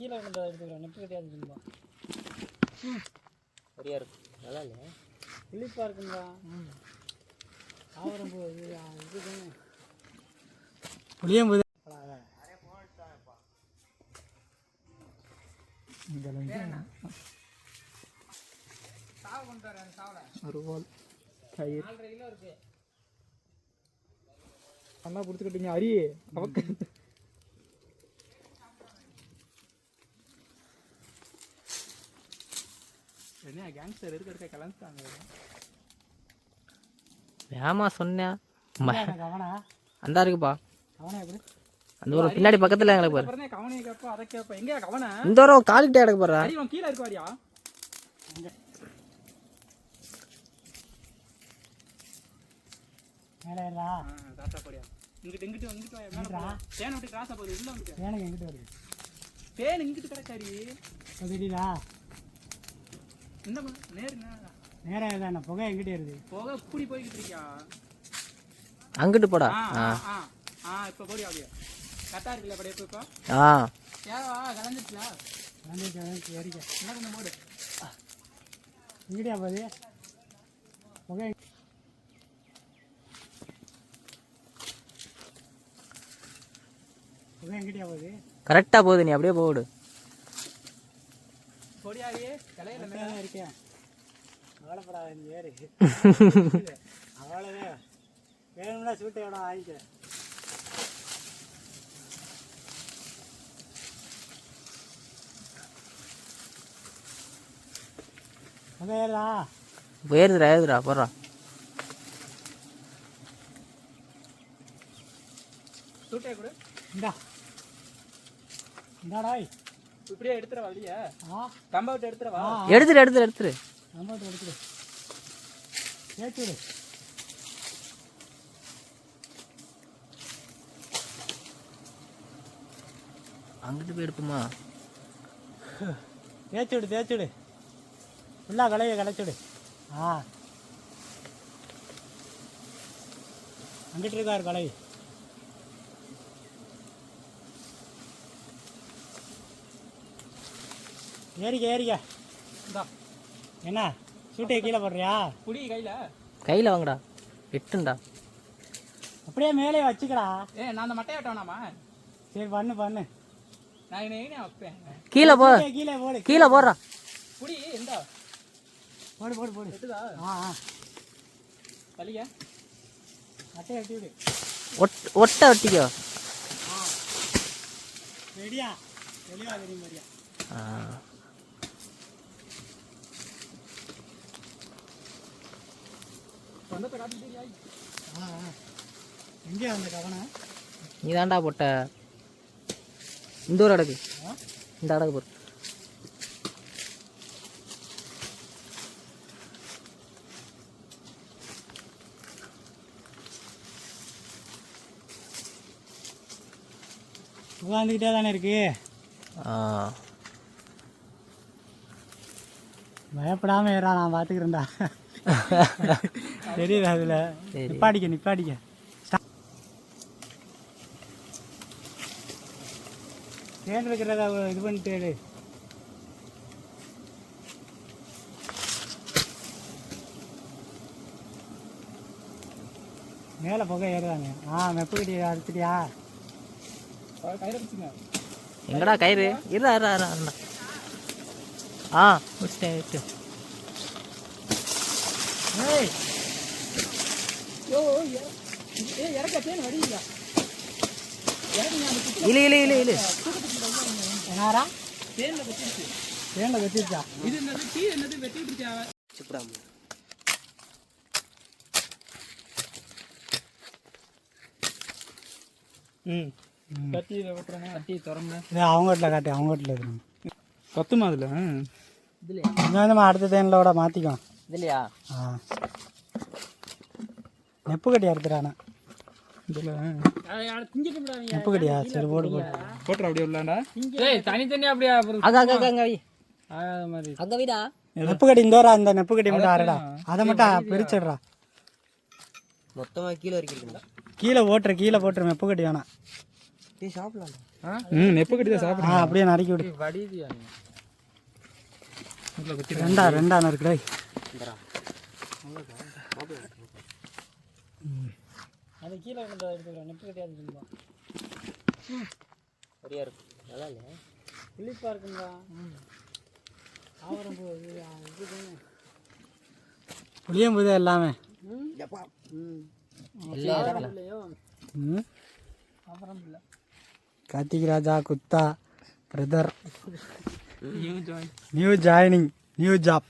கீழே கொண்டு எடுத்துக்கிறேன். நெப்பு கட்டியாது இருக்கும்பா சரியா இருக்கும் நல்லா இல்லையா? இழிப்பாக இருக்குங்களா ஆவரம் பூ இது தானே புளியம்புது அருவாள் கயிறு நல்லா பிடிச்சிக்கிட்டீங்க அரி. என்ன கேங்ஸ்டர் இருக்க இருக்க கலந்துட்டாங்க ஏமா சொன்னேன் கவனா? அந்த இருக்குப்பா. அந்த ஒரு பின்னாடி பக்கத்துல எங்களுக்கு பாரு. கவனையை கேப்பா அதை கேப்பா. எங்கேயா கவனா? இந்த ஒரு காலிக்கிட்டே கிடக்கு பாரு கீழே இருக்கு வாரியா மேலே ஏறா ராசா போடியா இங்கிட்டு இங்கிட்டு இங்கிட்டு வா, மேல போ. தேனை விட்டு ராசா போகுது உள்ள வந்துட்டு. எனக்கு எங்கிட்ட வருது? தேன் இங்கிட்டு கிடக்காரி தெரியுதா? இந்த நேருங்க. நேரம் தானே புகை எங்கிட்ட வருது போக இப்படி போய்கிட்டு இருக்கியா அங்கிட்டு போடா. ஆ ஆ ஆ. ஆ இப்போ போடி அப்படியே. கரெக்டாக இருக்குல்ல அப்படியே இப்போ. ஆ. ஏவா கலந்துச்சுல வந்துட்டு வந்து ஏறிக்க என்ன கொஞ்சம் போடு இங்கிட்டயா போகுது? புகை. புகை எங்கிட்டயா போகுது? கரெக்டாக போகுது நீ அப்படியே போடு. பொடியாடியே கலையில மேல இருக்கேன் கவலைப்படாத நீ ஏறு. அவ்வளோதான் வேணும்னா சூட்டை இடம் ஏறா ஏறுதுடா ஏறுதுடா போடுறா. சூட்டே கொடு. இந்தா. இந்தாடாய் இப்படியே எடுத்துற வழிய ஆ. கம்ப விட்டு எடுத்துறவா ஆ. எடுத்துரு எடுத்துரு எடுத்துரு அமௌண்ட் எடுத்துடு. சேர்த்து விடு அங்கிட்டு போய் எடுப்போமா? தேய்ச்சி விடு தேய்ச்சி விடு ஃபுல்லாக கலையை கலைச்சி விடு ஆ. அங்கிட்டு இருக்கார் கலை ஏறிக்க ஏறிக்க. இந்தா. என்ன? சூட்டையை கீழே போடுறியா? புடி கையில. கையில் வாங்கடா. எட்டுண்டா அப்படியே மேலே வச்சுக்கடா. ஏ நான் அந்த மட்டையை வெட்டவேணாமா சரி பண்ணு பண்ணு. நான் என்ன வைப்பேன்? கீழே போ. கீழே, போடு கீழே போடுறா. புடி எந்தா போடு போடு போடு. வெட்டுதா? ஆ ஆ. வலிய அட்டையை வெட்டி விடு. ஒட் ஒட்டை ஒட்டிக்கோ ரெடியா? தெளிவா தெரியும் மாதிரியா ஆ சொந்தத்தை காட்டிட்டு ஆ ஆ எங்கேயா அந்த கவனம் நீ தாண்டா போட்ட. இந்த ஒரு அடகு. இந்த அடகு போடு. உட்காந்துக்கிட்டே தானே இருக்கு? ஆ. பயப்படாம ஏறா நான் பார்த்துக்கிறேன்டா தெரியுது அதில். நிப்பாடிக்க நிப்பாடிக்க தேன் வைக்கிறத இது பண்ணிட்டு. மேலே புகை ஏறுதாங்க. ஆ மெப்பு கட்டி அறுத்துட்டியா கையில பிடிச்சுங்க எங்கடா கயிறு? இருடா இருடா இருடா. ஆ. முடிச்சிட்டேன் விட்டு ஏய் யோ ஏ இறக்க தேன் வடிங்க இறக்குங்க அந்த குத்து இழு இழு இழு இழு என்னாரா தேன்ல வெட்டிடுச்சு தேனில் வச்சிருச்சா இது என்னது? டீ என்னது? வெட்டிட்டு இருக்கியா ம். கத்தி இதை வெட்டுறாங்க கத்தி திறமை அவங்க வீட்டில் காட்டு அவங்க வீட்டில் இருக்கணும் பத்துமா அதில்? வந்து நம்ம அடுத்த தேனிலோட மாற்றிக்கோ இதுலையா? ஆ. நெப்பு கட்டி அறுத்துறானே இதில். நெப்பு கட்டியா சரி போடு போடு. போட்டுற அப்படியே உள்ளாண்டா. அப்படியே அங்க அங்க வைடா. நெப்பு கட்டி இந்தோரா அந்த நெப்பு கட்டி மட்டும் அறடா அதை மட்டும் பிரிச்சிடுறா. மொத்தமா கீழே கீழே போட்டுரு கீழே போட்டுரு நெப்பு கட்டி வேணாம் ம் நெப்ப கட்டி தான் ஆ அப்படியே நறுக்கி விடு. சாப்பிடுறேன் ரெண்டா ரெண்டா நறுக்குடா அது கீழே கொண்டு எடுத்துக்கிறோம் நெப்பு கட்டியாது சரியா இருக்கு. நல்லா இல்லையா? புளிப்பாக இருக்குங்களா ஆவரம் புளியம்புது எல்லாமே? எல்லாம் கார்த்திக் ராஜா குத்தா brother. New joining new job